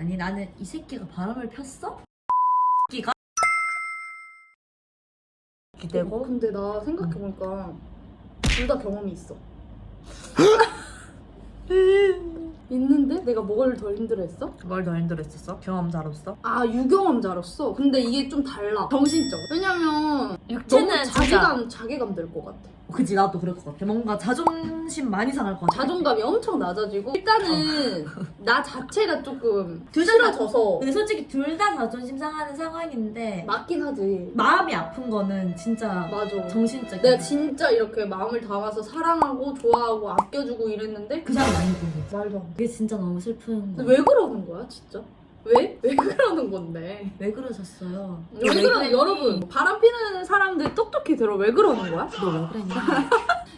아니 나는 이 새끼가 바람을 폈어? 끼가 기대고 근데 나 생각해보니까 둘 다 경험이 있어. 있는데 내가 뭘 더 힘들어했어? 뭘더 힘들었었어? 경험자로서? 아 유경험자로서. 근데 이게 좀 달라. 정신적. 왜냐면 너무 육체는 진짜 자기감 자괴감 들것 같아. 그지 나도 그럴 것 같아 뭔가 자존심 많이 상할 것 같아 자존감이 엄청 낮아지고 일단은 나 자체가 조금 둘다 싫어져서 근데 솔직히 둘 다 자존심 상하는 상황인데 맞긴 하지. 마음이 아픈 거는 진짜 맞아. 정신적인 내가 진짜 이렇게 마음을 담아서 사랑하고 좋아하고 아껴주고 이랬는데 그 사람 아니고 말도 안 돼. 그게 진짜 너무 슬픈 근데 거왜 그러는 거야 진짜? 왜? 왜 그러는 건데? 왜 그러셨어요? 왜 그러는 여러분 바람 피는 사람들 똑똑히 들어. 왜 그러는 거야? 너 왜 그랬냐?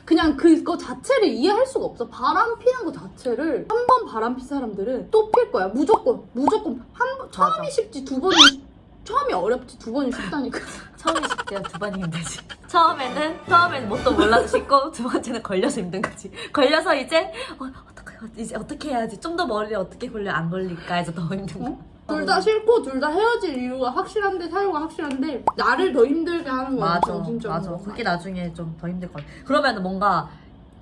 그냥 그거 자체를 이해할 수가 없어. 바람 피는 거 자체를 한 번 바람 핀 사람들은 또 필 거야. 무조건 무조건. 한번 처음이 쉽지. 두 번이 처음이 어렵지. 두 번이 쉽다니까. 처음에 쉽대요. 두 번이 힘들지. 처음에는 처음에는 뭣도 몰라서 쉽고 두 번째는 걸려서 힘든 거지. 걸려서 이제 어, 이제 어떻게 해야지? 좀 더 머리에 어떻게 걸려? 안 걸릴까? 해서 더 힘든 거 둘 다 싫고 둘 다 헤어질 이유가 확실한데 사유가 확실한데 나를 더 힘들게 하는 거야. 맞아 정신적으로. 맞아. 그게 나중에 좀 더 힘들 것 같아. 그러면 뭔가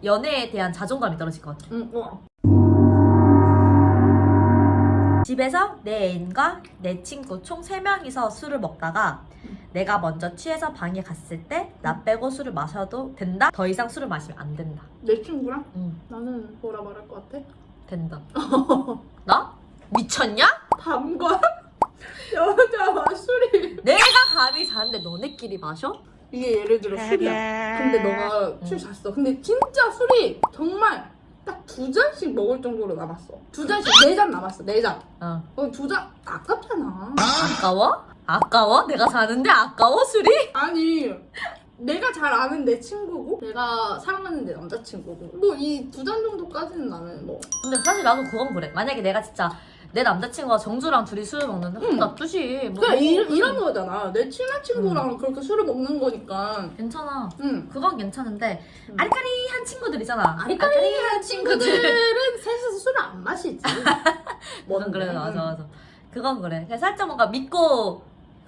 연애에 대한 자존감이 떨어질 것 같아. 응, 어. 집에서 내 애인과 내 친구 총 3명이서 술을 먹다가 내가 먼저 취해서 방에 갔을 때 나 빼고 술을 마셔도 된다? 더 이상 술을 마시면 안 된다. 내 친구랑? 응. 나는 뭐라 말할 것 같아? 된다. 나? 미쳤냐? 밤과 여자와 술이. 내가 감히 자는데 너네끼리 마셔? 이게 예를 들어 술이야. 근데 너가 술 잤어. 근데 진짜 술이 정말 딱 두 잔씩 먹을 정도로 남았어. 두 잔씩 네 잔 남았어. 네 잔. 어 어, 두 잔 아깝잖아. 아까워? 아까워? 내가 자는데 아까워 술이? 아니 내가 잘 아는 내 친구고 내가 사랑하는 내 남자친구고. 뭐 이 두 잔 정도까지는 나는 뭐. 근데 사실 나도 그건 그래. 만약에 내가 진짜 내 남자친구가 정주랑 둘이 술을 먹는데 응. 나쁘지. 뭐, 그냥 이, 뭐, 이런 거잖아. 내 친한 친구랑 그렇게 술을 먹는 거니까. 괜찮아. 응. 그건 괜찮은데 음. 아리까리한 친구들이잖아. 아리까리한 친구들은 셋이서 술을 안 마시지. 그건 그래. 맞아 맞아. 그건 그래. 그냥 살짝 뭔가 믿고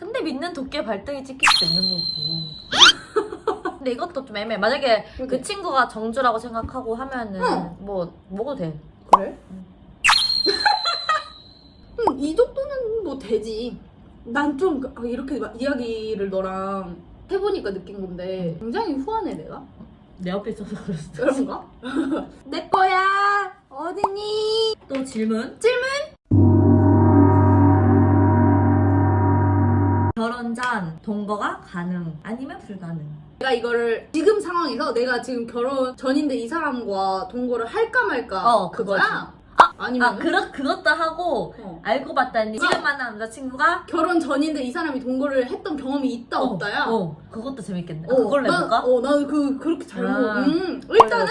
근데 믿는 도끼에 발등이 찍힐 수도 있는 거고 근데 이것도 좀 애매해 만약에 그 그치? 친구가 정주라고 생각하고 하면은 응. 뭐 먹어도 돼 그래? 응. 응, 이 정도는 뭐 되지. 난 좀 이렇게 막 이야기를 너랑 해보니까 느낀 건데 굉장히 후하네 내가. 내 옆에 있어서 그랬어 그런가? 내 거야. 어디니? 또 질문 질문? 결혼 전 동거가 가능 아니면 불가능 내가 이거를 지금 상황에서 내가 지금 결혼 전인데 이 사람과 동거를 할까 말까 어, 그거야? 아, 아니면 아 그렇, 그것도 하고 어. 알고 봤더니 어. 지금 만난 남자친구가 결혼 전인데 이 사람이 동거를 했던 경험이 있다 어, 없다야? 어 그것도 재밌겠네 아, 어, 그걸로 난- 해볼까? 어, 나는 그 그렇게 잘 아. 먹어. 음, 일단은?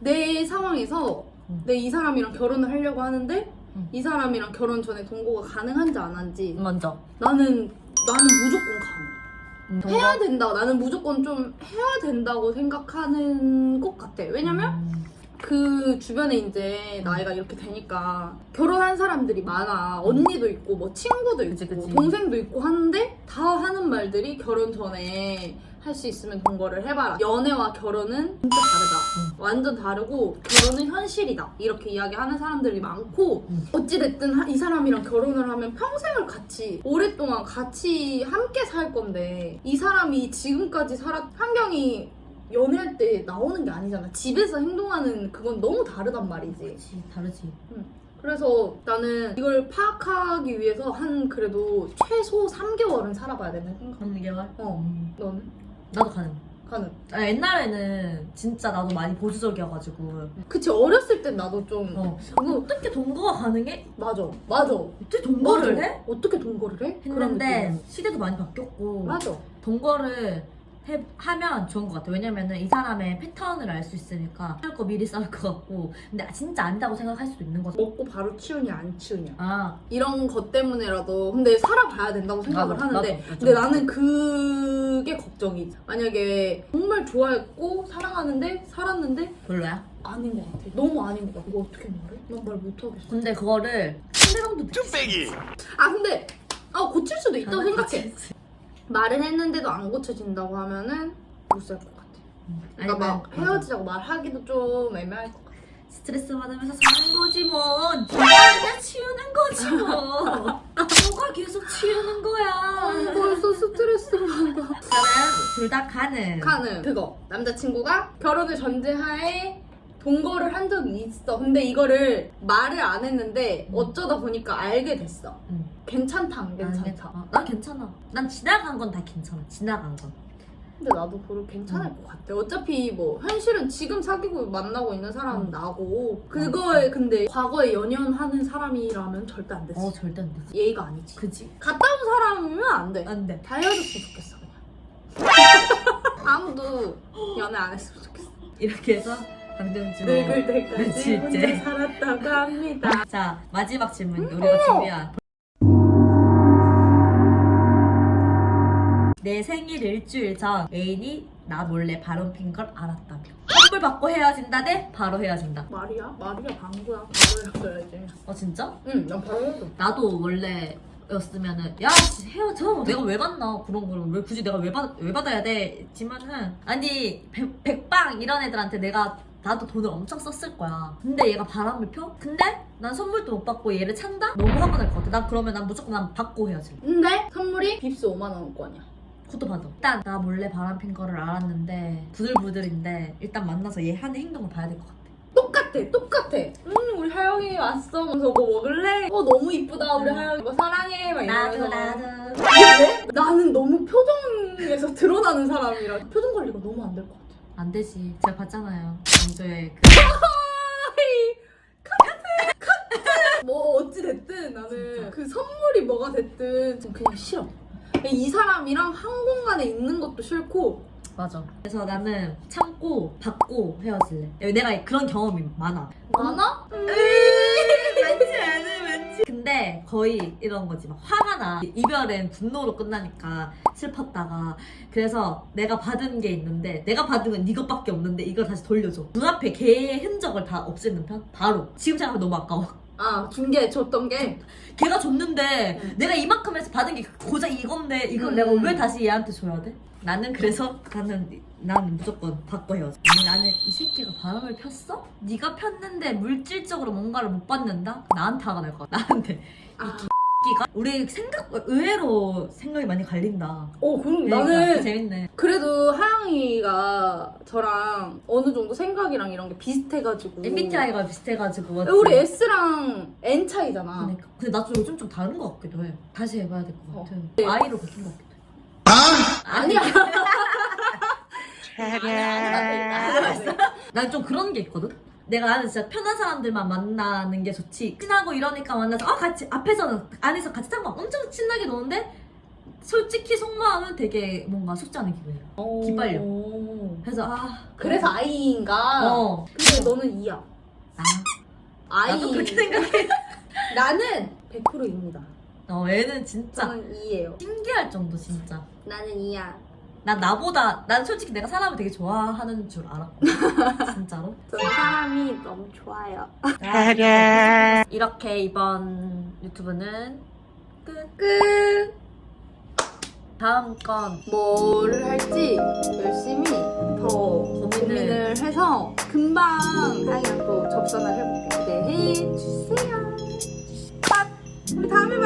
내 상황에서 음. 내 이 사람이랑 결혼을 하려고 하는데 음. 이 사람이랑 결혼 전에 동거가 가능한지 안 한지 먼저 나는 나는 무조건 가능. 음? 해야 된다. 나는 무조건 좀 해야 된다고 생각하는 것 같아. 왜냐면 음. 그 주변에 이제 나이가 이렇게 되니까 결혼한 사람들이 많아. 언니도 있고 뭐 친구도 있고 그치, 그치. 동생도 있고 하는데 다 하는 말들이 결혼 전에 할 수 있으면 동거를 해봐라. 연애와 결혼은 진짜 다르다. 완전 다르고 결혼은 현실이다. 이렇게 이야기하는 사람들이 많고 음. 어찌됐든 하- 이 사람이랑 결혼을 하면 평생을 같이 오랫동안 같이 함께 살 건데 이 사람이 지금까지 살았 환경이 연애할 때 나오는 게 아니잖아. 집에서 행동하는 그건 너무 다르단 말이지. 그치 다르지 그래서 나는 이걸 파악하기 위해서 한 그래도 최소 3개월은 살아봐야 된다 생각. 한 2개월? 어. 음. 너는? 나도 가능 가능. 아, 옛날에는 진짜 나도 많이 보수적이어가지고 그치 어렸을 땐 나도 좀 어. 그거 어떻게 동거가 가능해? 맞아 맞아 어떻게 동거를 맞아. 해? 어떻게 동거를 해? 그런 했는데 느낌. 시대도 많이 바뀌었고 맞아 동거를 해, 하면 좋은 것 같아. 왜냐면은 이 사람의 패턴을 알 수 있으니까 싸울 거 미리 싸울 것 같고. 근데 진짜 안다고 생각할 수도 있는 거지. 먹고 바로 치우냐 안 치우냐 아, 이런 것 때문에라도 근데 살아봐야 된다고 생각을 나도, 하는데 나도. 근데 나는 그게 걱정이지 만약에 정말 좋아했고 사랑하는데 살았는데 별로야? 아닌 것 같아. 너무 아닌 것 같아. 이거 어떻게 말해? 난 말 못하겠어. 근데 그거를 상대방도 뚝배기 아 근데 아 고칠 수도 있다고 아, 생각해. 말은 했는데도 안 고쳐진다고 하면은 못 살 것 같아. 그러니까 막 헤어지자고 말하기도 좀 애매할 것 같아. 스트레스 받으면서 사는 거지 뭐. 네가 그냥 치우는 거지 뭐. 너가 계속 치우는 거야. 벌써 스트레스를 받아. 둘 다 가는. 카는 그거 남자친구가 결혼을 전제하에 동거를 한 적이 있어. 근데 이거를 말을 안 했는데 음. 어쩌다 보니까 알게 됐어. 응. 괜찮다 안난 괜찮다. 괜찮아. 나 괜찮아. 난 지나간 건 다 괜찮아. 지나간 건. 근데 나도 그걸 괜찮을 음. 것 같아. 어차피 뭐 현실은 지금 사귀고 만나고 있는 사람은 음. 나고 그거에 근데 과거에 연연하는 사람이라면 절대 안 됐어. 어 절대 안 되지. 예의가 아니지. 그지? 갔다 온 사람이면 안 돼. 안 돼. 다 헤어졌으면 좋겠어 그냥. 아무도 연애 안 했으면 좋겠어. 이렇게 해서 강정주. 늙을 때까지. 혼자 살았다고 합니다. 자 마지막 질문 우리가 준비한. 내 생일 일주일 전 애인이 나 몰래 바람 핀걸 알았다며. 선물 받고 헤어진다 대 바로 헤어진다. 말이야? 말이야 방구야. 바로 헤어져야지. 어 진짜? 응, 난 바로 헤어져. 나도 원래 였으면은 야 씨, 헤어져 내가 왜 받나 그런 거를 왜 굳이 내가 왜, 받, 왜 받아야 돼 지만은 아니 백, 백방 이런 애들한테 내가 나도 돈을 엄청 썼을 거야 근데 얘가 바람을 펴? 근데 난 선물도 못 받고 얘를 찬다? 너무 화가 날 것 같아 난 그러면 난 무조건 난 받고 헤어질래 근데 선물이 빕스 5만 원권이야. 그것도 받아 일단 나 몰래 바람 핀 거를 알았는데 부들부들인데 일단 만나서 얘 하는 행동을 봐야 될 것 같아 똑같아, 똑같아. 음, 우리 하영이 왔어. 그래서 뭐 먹을래? 어, 너무 이쁘다, 우리 음. 하영이. 뭐 사랑해, 막 나도 이러면서. 나도 근데 나는 너무 표정에서 드러나는 사람이라 표정 관리가 너무 안 될 것 같아. 안 되지 제가 봤잖아요 강조의 그 뭐 어찌 됐든 나는 진짜. 그 선물이 뭐가 됐든 좀 그냥 싫어. 이 사람이랑 한 공간에 있는 것도 싫고 맞아. 그래서 나는 참고 받고 헤어질래. 내가 그런 경험이 많아. 많아? 많지 않아, 많지. 근데 거의 이런 거지. 막 화가 나. 이별은 분노로 끝나니까 슬펐다가. 그래서 내가 받은 게 있는데 내가 받은 건 이것밖에 없는데 이걸 다시 돌려줘. 눈앞에 걔의 흔적을 다 없애는 편? 바로. 지금 생각하면 너무 아까워. 아 중계 줬던 게 걔가 줬는데 응. 내가 이만큼 해서 받은 게 고작 이건데 이걸 음. 내가 왜 다시 얘한테 줘야 돼? 나는 그래서 나는 나는 무조건 헤어져. 아니, 나는 이 새끼가 바람을 폈어? 네가 폈는데 물질적으로 뭔가를 못 받는다? 나한테 화가 날것 같아. 나한테 아, 새끼가 우리 생각 의외로 생각이 많이 갈린다. 어 그럼 그러니까 나는 재밌네. 그래도 하영이가 저랑 어느 정도 생각이랑 이런 게 비슷해가지고 MBTI가 비슷해가지고 맞지? 우리 S랑 N 차이잖아. 그러니까. 근데 나좀 요즘 좀 다른 것 같기도 해. 다시 해봐야 될것 어. 같아. 네. I로 바뀐 것 같기도 해. 아니야. 난좀 그런 게 있거든. 내가 나는 진짜 편한 사람들만 만나는 게 좋지. 친하고 이러니까 만나서 아 같이 앞에서는 안에서 같이 딱 막 엄청 친하게 노는데 솔직히 속마음은 되게 뭔가 속지 않은 기분이야. 기빨려. 오. 그래서 아 그래서 I인가? 어. 근데 너는 E야. 아 I. 나도 그렇게 생각해. 나는 100%입니다. 어 얘는 진짜 저는 E예요. 신기할 정도 진짜. 나는 E야. 난 나보다 난 솔직히 내가 사람을 되게 좋아하는 줄 알았고 진짜로. 저는 사람이 너무 좋아요. 이렇게 이번 유튜브는 끝. 끝. 다음 건 뭐를 할지 열심히 더 고민을 고민을 해서 금방 하이랑 또 접선을 해볼게 기대해 주세요. 우리 다음에